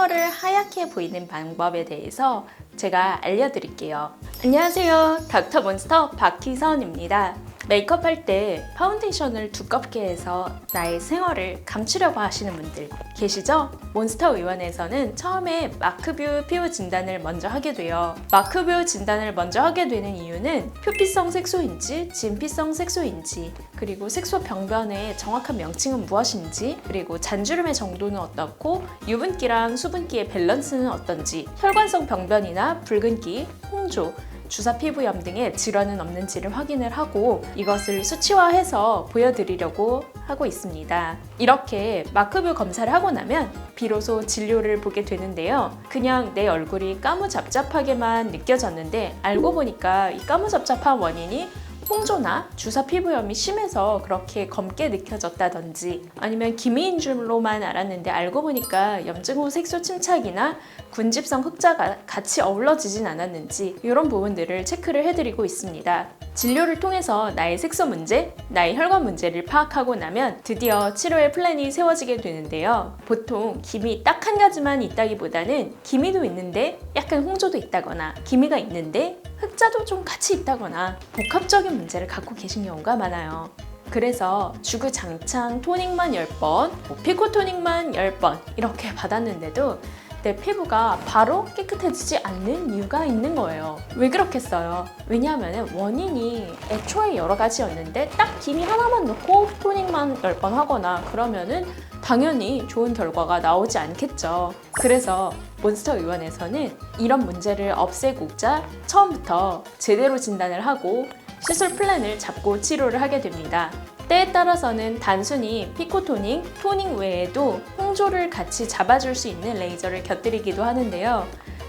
생얼을 하얗게 보이는 방법에 대해서 제가 알려드릴게요. 안녕하세요. 닥터 몬스터 박희선입니다. 메이크업 할 때 파운데이션을 두껍게 해서 나의 생얼을 감추려고 하시는 분들 계시죠? 몬스터 의원에서는 처음에 마크뷰 피부 진단을 먼저 하게 돼요. 마크뷰 진단을 먼저 하게 되는 이유는 표피성 색소인지 진피성 색소인지 그리고 색소 병변의 정확한 명칭은 무엇인지 그리고 잔주름의 정도는 어떻고 유분기랑 수분기의 밸런스는 어떤지 혈관성 병변이나 붉은기, 홍조 주사 피부염 등의 질환은 없는지를 확인을 하고 이것을 수치화해서 보여드리려고 하고 있습니다. 이렇게 마크뷰 검사를 하고 나면 비로소 진료를 보게 되는데요. 그냥 내 얼굴이 까무잡잡하게만 느껴졌는데 알고 보니까 이 까무잡잡한 원인이 홍조나 주사 피부염이 심해서 그렇게 검게 느껴졌다든지 아니면 기미인 줄로만 알았는데 알고 보니까 염증 후 색소 침착이나 군집성 흑자가 같이 어우러지진 않았는지 이런 부분들을 체크를 해드리고 있습니다. 진료를 통해서 나의 색소 문제, 나의 혈관 문제를 파악하고 나면 드디어 치료의 플랜이 세워지게 되는데요. 보통 기미 딱 한 가지만 있다기보다는 기미도 있는데 약간 홍조도 있다거나 기미가 있는데 흑자도 좀 같이 있다거나 복합적인 문제를 갖고 계신 경우가 많아요. 그래서 주구장창 토닉만 10번, 뭐 피코 토닉만 10번 이렇게 받았는데도 내 피부가 바로 깨끗해지지 않는 이유가 있는 거예요. 왜 그렇겠어요? 왜냐하면 원인이 애초에 여러 가지였는데 딱 기미 하나만 넣고 토닉만 10번 하거나 그러면은 당연히 좋은 결과가 나오지 않겠죠. 그래서 몬스터 의원에서는 이런 문제를 없애고자 처음부터 제대로 진단을 하고 시술 플랜을 잡고 치료를 하게 됩니다. 때에 따라서는 단순히 피코토닝, 토닝 외에도 홍조를 같이 잡아줄 수 있는 레이저를 곁들이기도 하는데요.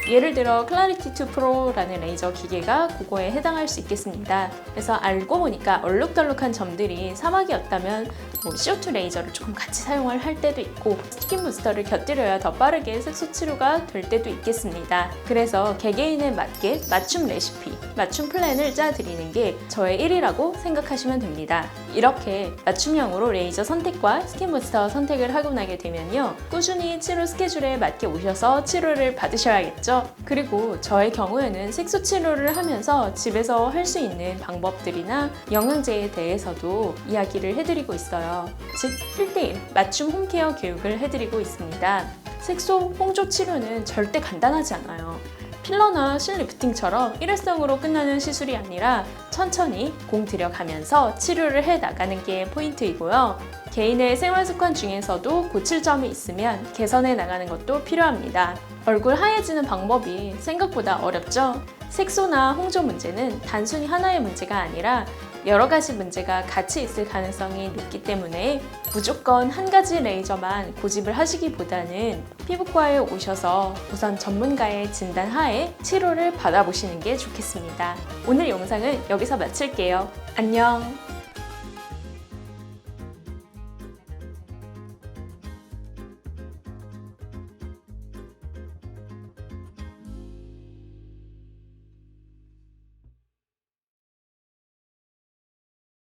예를 들어 클라리티 2 프로라는 레이저 기계가 그거에 해당할 수 있겠습니다. 그래서 알고 보니까 얼룩덜룩한 점들이 사막이었다면 뭐 CO2 레이저를 조금 같이 사용을 할 때도 있고 스킨 부스터를 곁들여야 더 빠르게 색소 치료가 될 때도 있겠습니다. 그래서 개개인에 맞게 맞춤 레시피, 맞춤 플랜을 짜드리는 게 저의 일이라고 생각하시면 됩니다. 이렇게 맞춤형으로 레이저 선택과 스킨 부스터 선택을 하고 나게 되면요. 꾸준히 치료 스케줄에 맞게 오셔서 치료를 받으셔야겠 죠. 그리고 저의 경우에는 색소 치료를 하면서 집에서 할 수 있는 방법들이나 영양제에 대해서도 이야기를 해드리고 있어요. 즉, 1대1 맞춤 홈케어 교육을 해드리고 있습니다. 색소 홍조 치료는 절대 간단하지 않아요. 필러나 실리프팅처럼 일회성으로 끝나는 시술이 아니라 천천히 공 들여가면서 치료를 해 나가는 게 포인트이고요. 개인의 생활 습관 중에서도 고칠 점이 있으면 개선해 나가는 것도 필요합니다. 얼굴 하얘지는 방법이 생각보다 어렵죠? 색소나 홍조 문제는 단순히 하나의 문제가 아니라 여러 가지 문제가 같이 있을 가능성이 높기 때문에 무조건 한 가지 레이저만 고집을 하시기보다는 피부과에 오셔서 우선 전문가의 진단 하에 치료를 받아보시는 게 좋겠습니다. 오늘 영상은 여기서 마칠게요. 안녕!